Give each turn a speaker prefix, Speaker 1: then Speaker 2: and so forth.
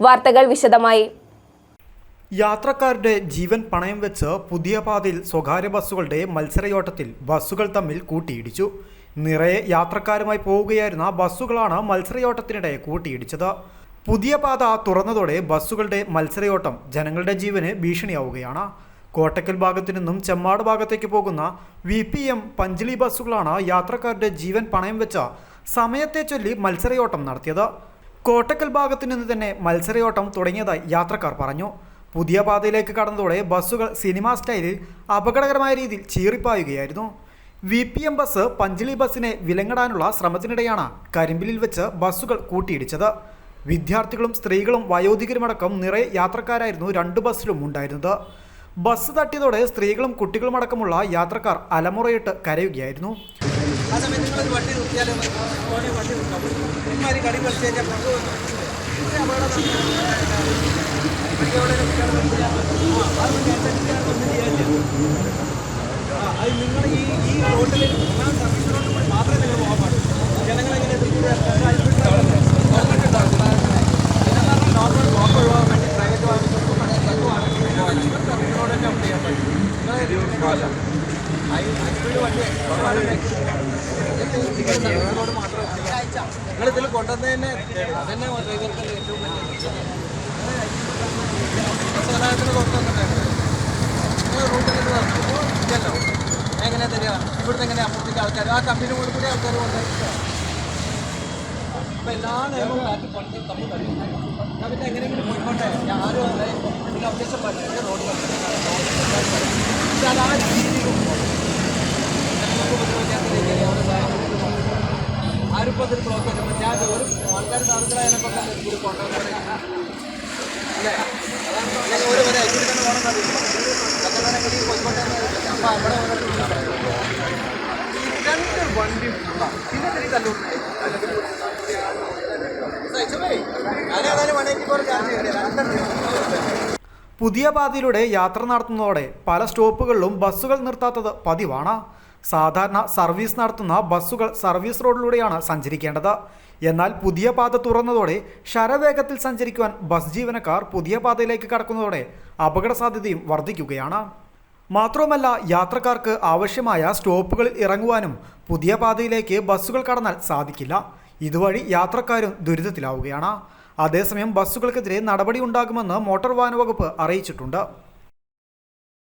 Speaker 1: വാർത്തകൾ വിശദമായി.
Speaker 2: യാത്രക്കാരുടെ ജീവൻ പണയം വെച്ച് പുതിയ പാതയിൽ സ്വകാര്യ ബസ്സുകളുടെ മത്സരയോട്ടത്തിൽ ബസ്സുകൾ തമ്മിൽ കൂട്ടിയിടിച്ചു. നിറയെ യാത്രക്കാരുമായി പോവുകയായിരുന്ന ബസ്സുകളാണ് മത്സരയോട്ടത്തിനിടെ കൂട്ടിയിടിച്ചത്. പുതിയ പാത തുറന്നതോടെ ബസ്സുകളുടെ മത്സരയോട്ടം ജനങ്ങളുടെ ജീവന് ഭീഷണിയാവുകയാണ്. കോട്ടക്കൽ ഭാഗത്തു നിന്നും ചെമ്മാട് ഭാഗത്തേക്ക് പോകുന്ന വി പി എം പഞ്ചിലി ബസ്സുകളാണ് യാത്രക്കാരുടെ ജീവൻ പണയം വെച്ച സമയത്തെ ചൊല്ലി മത്സരയോട്ടം നടത്തിയത്. കോട്ടക്കൽ ഭാഗത്തു നിന്ന് തന്നെ മത്സരയോട്ടം തുടങ്ങിയതായി യാത്രക്കാർ പറഞ്ഞു. പുതിയ പാതയിലേക്ക് കടന്നതോടെ ബസ്സുകൾ സിനിമാ സ്റ്റൈലിൽ അപകടകരമായ രീതിയിൽ ചീറിപ്പായുകയായിരുന്നു. വി പി എം ബസ് പഞ്ചിലി ബസ്സിനെ വിലങ്ങടാനുള്ള ശ്രമത്തിനിടെയാണ് കരിമ്പിലിൽ വെച്ച് ബസ്സുകൾ കൂട്ടിയിടിച്ചത്. വിദ്യാർത്ഥികളും സ്ത്രീകളും വയോധികരുമടക്കം നിറയെ യാത്രക്കാരായിരുന്നു രണ്ട് ബസ്സിലും ഉണ്ടായിരുന്നത്. ബസ് തട്ടിയതോടെ സ്ത്രീകളും കുട്ടികളുമടക്കമുള്ള യാത്രക്കാർ അലമുറയിട്ട് കരയുകയായിരുന്നു.
Speaker 3: ആ സമയത്ത് നിങ്ങൾ വണ്ടി നിർത്തിയാലും? ഓനെ വണ്ടി നിർത്താം. ഇമാതിരി കടി കളിച്ച് കഴിഞ്ഞാൽ പുറത്ത് അപകടം അത് നിങ്ങൾ ഈ ഈ റോട്ടിൽ റോഡിൽ കൂടി മാത്രമേ നിങ്ങൾ പോകാൻ പാടുള്ളൂ. ജനങ്ങളെങ്ങനെ നോർമൽ ബ്ലോക്ക് ഒഴിവാകാൻ വേണ്ടി പ്രൈവറ്റ് വാഹനങ്ങൾക്കും സർവീസ് റോഡ് തന്നെ ഓപ്റ്റ് ചെയ്യാൻ പറ്റും നിങ്ങൾ മാത്രമേ നിങ്ങൾ ഇതിൽ കൊണ്ടുവന്നതന്നെ അതന്നെ ഡ്രൈവർക്ക് ഏറ്റവും സഹായത്തിന് കൊണ്ടുവന്നിട്ടുണ്ടായിരുന്നു റൂട്ടിൽ ഇല്ലല്ലോ. എങ്ങനെ തരിക? ഇവിടുന്ന് എങ്ങനെ അപ്പുറത്തേക്ക് ആൾക്കാർ ആ കമ്പനി കൂടി കൂടി ആൾക്കാർ കൊണ്ടുവരിക. അപ്പം എല്ലാ നിയമവും പണ്ട് തമ്മിൽ കഴിയും ഞാൻ പിന്നെ എങ്ങനെയെങ്കിലും പോയിക്കോട്ടെ. ആരും എനിക്ക് അഭ്യസം പറ്റില്ല റോഡ് പക്ഷേ അത് ആ രീതിയിലും ജനങ്ങൾക്ക് ഉപദ്രവിക്കാത്ത മാറി ബ്ലോക്ക് ഞാൻ ഒരു ആൾക്കാർ താമസത്തിലായതിനെ കൊണ്ട് ഒരു അല്ലേ? അല്ലെങ്കിൽ തന്നെ വേണം അവിടെ രണ്ട് വണ്ടി പിന്നെ തിരി രണ്ടെണ്ണം
Speaker 2: പുതിയ പാതയിലൂടെ യാത്ര നടത്തുന്നതോടെ പല സ്റ്റോപ്പുകളിലും ബസ്സുകൾ നിർത്താത്തത് പതിവാണ്. സാധാരണ സർവീസ് നടത്തുന്ന ബസ്സുകൾ സർവീസ് റോഡിലൂടെയാണ് സഞ്ചരിക്കേണ്ടത്. എന്നാൽ പുതിയ പാത തുറന്നതോടെ ശരവേഗത്തിൽ സഞ്ചരിക്കുവാൻ ബസ് ജീവനക്കാർ പുതിയ പാതയിലേക്ക് കടക്കുന്നതോടെ അപകട സാധ്യതയും വർദ്ധിക്കുകയാണ്. മാത്രവുമല്ല യാത്രക്കാർക്ക് ആവശ്യമായ സ്റ്റോപ്പുകളിൽ ഇറങ്ങുവാനും പുതിയ പാതയിലേക്ക് ബസ്സുകൾ കടന്നാൽ സാധിക്കില്ല. ഇതുവഴി യാത്രക്കാരും ദുരിതത്തിലാവുകയാണ്. അതേസമയം ബസ്സുകൾക്കെതിരെ നടപടി ഉണ്ടാകുമെന്ന് മോട്ടോർ വാഹന വകുപ്പ് അറിയിച്ചിട്ടുണ്ട്.